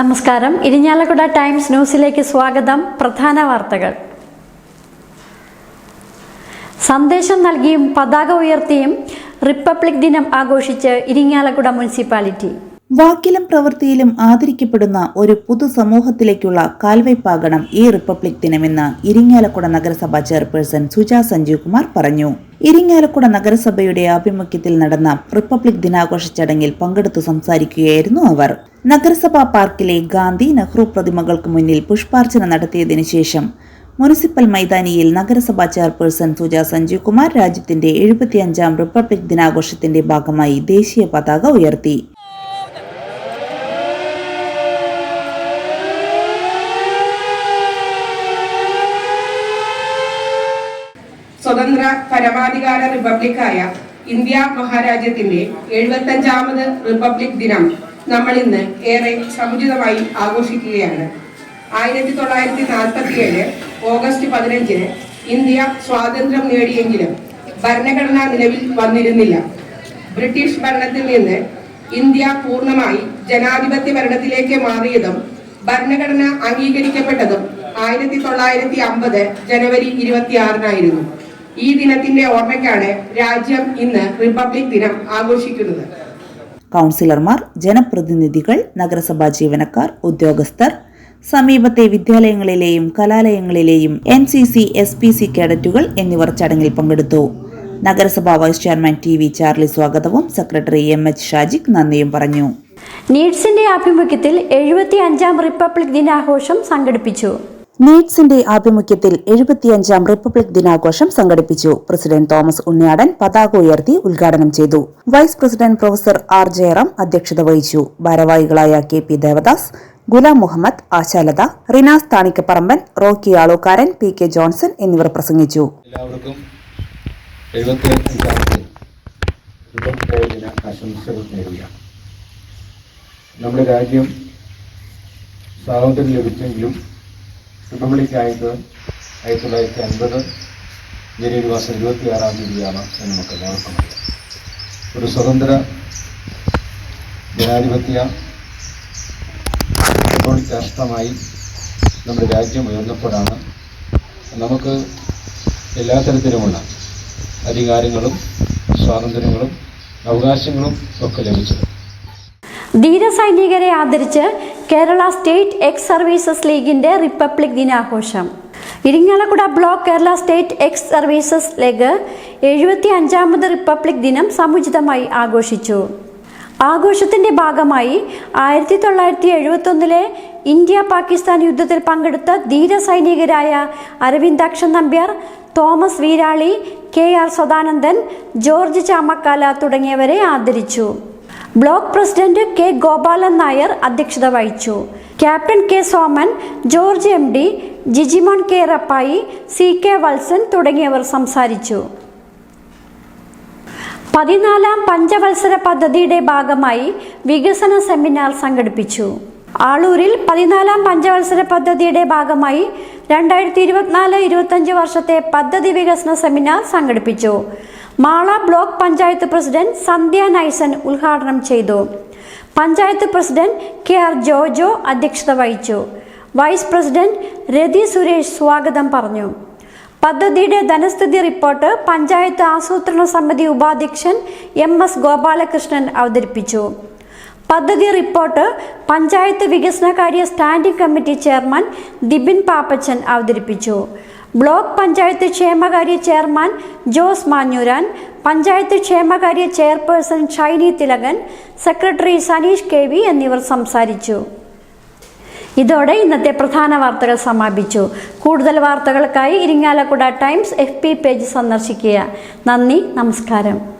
നമസ്കാരം. ഇരിഞ്ഞാലക്കുട ടൈംസ് ന്യൂസിലേക്ക് സ്വാഗതം. പ്രധാന വാർത്തകൾ. സന്ദേശം നൽകിയും പതാക ഉയർത്തിയും റിപ്പബ്ലിക് ദിനം ആഘോഷിച്ച് ഇരിങ്ങാലക്കുട മുനിസിപ്പാലിറ്റി. വാക്കിലും പ്രവൃത്തിയിലും ആദരിക്കപ്പെടുന്ന ഒരു പൊതുസമൂഹത്തിലേക്കുള്ള കാൽവയ്പാകണം ഈ റിപ്പബ്ലിക് ദിനമെന്ന് ഇരിങ്ങാലക്കുട നഗരസഭ ചെയർപേഴ്സൺ സുജാ സഞ്ജീവ് കുമാർ പറഞ്ഞു. ഇരിങ്ങാലക്കുട നഗരസഭയുടെ ആഭിമുഖ്യത്തിൽ നടന്ന റിപ്പബ്ലിക് ദിനാഘോഷ ചടങ്ങിൽ പങ്കെടുത്തു സംസാരിക്കുകയായിരുന്നു അവർ. നഗരസഭാ പാർക്കിലെ ഗാന്ധി നെഹ്റു പ്രതിമകൾക്ക് മുന്നിൽ പുഷ്പാർച്ചന നടത്തിയതിനു ശേഷം മുനിസിപ്പൽ മൈതാനിയിൽ നഗരസഭാ ചെയർപേഴ്സൺ സുജ സഞ്ജീവ് കുമാർ രാജ്യത്തിന്റെ എഴുപത്തിയഞ്ചാം റിപ്പബ്ലിക് ദിനാഘോഷത്തിന്റെ ഭാഗമായി ദേശീയ പതാക ഉയർത്തി. സ്വതന്ത്ര പരമാധികാര റിപ്പബ്ലിക്കായ ഇന്ത്യ മഹാരാജ്യത്തിന്റെ എഴുപത്തഞ്ചാമത് റിപ്പബ്ലിക് ദിനം നമ്മൾ ഇന്ന് ഏറെ സമുചിതമായി ആഘോഷിക്കുകയാണ്. ആയിരത്തി തൊള്ളായിരത്തി നാൽപ്പത്തിയേഴ് ഓഗസ്റ്റ് പതിനഞ്ചിന് ഇന്ത്യ സ്വാതന്ത്ര്യം നേടിയെങ്കിലും ഭരണഘടന നിലവിൽ വന്നിരുന്നില്ല. ബ്രിട്ടീഷ് ഭരണത്തിൽ നിന്ന് ഇന്ത്യ പൂർണമായി ജനാധിപത്യ ഭരണത്തിലേക്ക് മാറിയതും ഭരണഘടന അംഗീകരിക്കപ്പെട്ടതും ആയിരത്തി തൊള്ളായിരത്തി അമ്പത് ജനുവരി ഇരുപത്തിയാറിനായിരുന്നു. ഈ ദിനത്തിന്റെ ഓർമ്മയ്ക്കാണ് രാജ്യം ഇന്ന് റിപ്പബ്ലിക് ദിനം ആഘോഷിക്കുന്നത്. കൗൺസിലർമാർ ജനപ്രതിനിധികൾ നഗരസഭാ ജീവനക്കാർ ഉദ്യോഗസ്ഥർ സമീപത്തെ വിദ്യാലയങ്ങളിലെയും കലാലയങ്ങളിലെയും N C C S P C കേഡറ്റുകൾ എന്നിവർ ചടങ്ങിൽ പങ്കെടുത്തു. നഗരസഭാ vice chairman T V Charlie സ്വാഗതവും സെക്രട്ടറി എം എച്ച് ഷാജിക് നന്ദിയും പറഞ്ഞു. നീഡ്സിന്റെ ആഭിമുഖ്യത്തിൽ എഴുപത്തി അഞ്ചാം റിപ്പബ്ലിക് ദിനാഘോഷം സംഘടിപ്പിച്ചു. നീഡ്സിന്റെ ആഭിമുഖ്യത്തിൽ എഴുപത്തിയഞ്ചാം റിപ്പബ്ലിക് ദിനാഘോഷം സംഘടിപ്പിച്ചു. പ്രസിഡന്റ് തോമസ് ഉണ്ണിയാടൻ പതാക ഉയർത്തി ഉദ്ഘാടനം ചെയ്തു. Vice president professor R Jayaram അധ്യക്ഷത വഹിച്ചു. ഭാരവാഹികളായ K P Devadas Ghulam Muhammad Ashalatha Rinas Thanikkaparamban Rocky Alookkaran P K Johnson എന്നിവർ പ്രസംഗിച്ചു. എല്ലാവർക്കും നമ്മുടെ രാജ്യം സ്വാതന്ത്ര്യം ലഭിച്ചെങ്കിലും റിപ്പബ്ലിക് ആയത് ആയിരത്തി തൊള്ളായിരത്തി അൻപത് ജനുവരി മാസം ഇരുപത്തി ആറാം തീയതിയാണ് എന്ന് നമുക്ക് എല്ലാവർക്കും ഒരു സ്വതന്ത്ര ജനാധിപത്യ റിപ്പബ്ലിക് രാഷ്ട്രമായി നമ്മുടെ രാജ്യം ഉയർന്നപ്പോഴാണ് നമുക്ക് എല്ലാ തരത്തിലുമുള്ള അധികാരങ്ങളും സ്വാതന്ത്ര്യങ്ങളും അവകാശങ്ങളും ഒക്കെ ലഭിച്ചത്. ധീരസൈനികരെ ആദരിച്ച് കേരള സ്റ്റേറ്റ് എക്സ് സർവീസസ് ലീഗിന്റെ റിപ്പബ്ലിക് ദിനാഘോഷം. Irinjalakuda block Kerala state ex services league എഴുപത്തി അഞ്ചാമത് റിപ്പബ്ലിക് ദിനം സമുചിതമായി ആഘോഷിച്ചു. ആഘോഷത്തിന്റെ ഭാഗമായി ആയിരത്തി തൊള്ളായിരത്തി എഴുപത്തൊന്നിലെ ഇന്ത്യ പാകിസ്ഥാൻ യുദ്ധത്തിൽ പങ്കെടുത്ത ധീരസൈനികരായ Aravindakshan Nambiar Thomas Veerali K R Sadanandan George Chamakkala തുടങ്ങിയവരെ ആദരിച്ചു. Block president K Gopalan Nair അധ്യക്ഷത വഹിച്ചു. Captain K Soman George M D Jijimon K Rappai C K Valsan തുടങ്ങിയവർ സംസാരിച്ചു. പതിനാലാം പഞ്ചവത്സര പദ്ധതിയുടെ ഭാഗമായി വികസന സെമിനാർ സംഘടിപ്പിച്ചു. ആളൂരിൽ പതിനാലാം പഞ്ചവത്സര പദ്ധതിയുടെ ഭാഗമായി രണ്ടായിരത്തി ഇരുപത്തിനാല് ഇരുപത്തഞ്ച് വർഷത്തെ പദ്ധതി വികസന സെമിനാർ സംഘടിപ്പിച്ചു. മാള ബ്ലോക്ക് പഞ്ചായത്ത് പ്രസിഡന്റ് സന്ധ്യ നൈസൻ ഉദ്ഘാടനം ചെയ്തു. Panchayat president K R Jojo അധ്യക്ഷത വഹിച്ചു. വൈസ് പ്രസിഡന്റ് രതി സുരേഷ് സ്വാഗതം പറഞ്ഞു. പദ്ധതിയുടെ ധനസ്ഥിതി റിപ്പോർട്ട് പഞ്ചായത്ത് ആസൂത്രണ സമിതി ഉപാധ്യക്ഷൻ എം എസ് ഗോപാലകൃഷ്ണൻ അവതരിപ്പിച്ചു. പദ്ധതി റിപ്പോർട്ട് പഞ്ചായത്ത് വികസനകാര്യ standing committee chairman Dibin Pappachan അവതരിപ്പിച്ചു. ബ്ലോക്ക് പഞ്ചായത്ത് ക്ഷേമകാര്യ ചെയർമാൻ ജോസ് മാഞ്ഞൂരാൻ പഞ്ചായത്ത് ക്ഷേമകാര്യ chairperson Shiny Thilakan secretary Saneesh K V എന്നിവർ സംസാരിച്ചു. ഇതോടെ ഇന്നത്തെ പ്രധാന വാർത്തകൾ സമാപിച്ചു. കൂടുതൽ വാർത്തകൾക്കായി ഇരിങ്ങാലക്കുട ടൈംസ് എഫ് പേജ് സന്ദർശിക്കുക. നന്ദി നമസ്കാരം.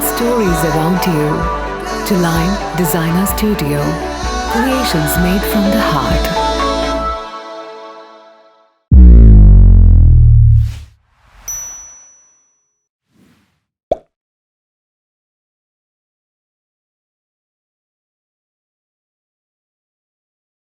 stories around you. To Line Designer Studio. Creations made from the heart.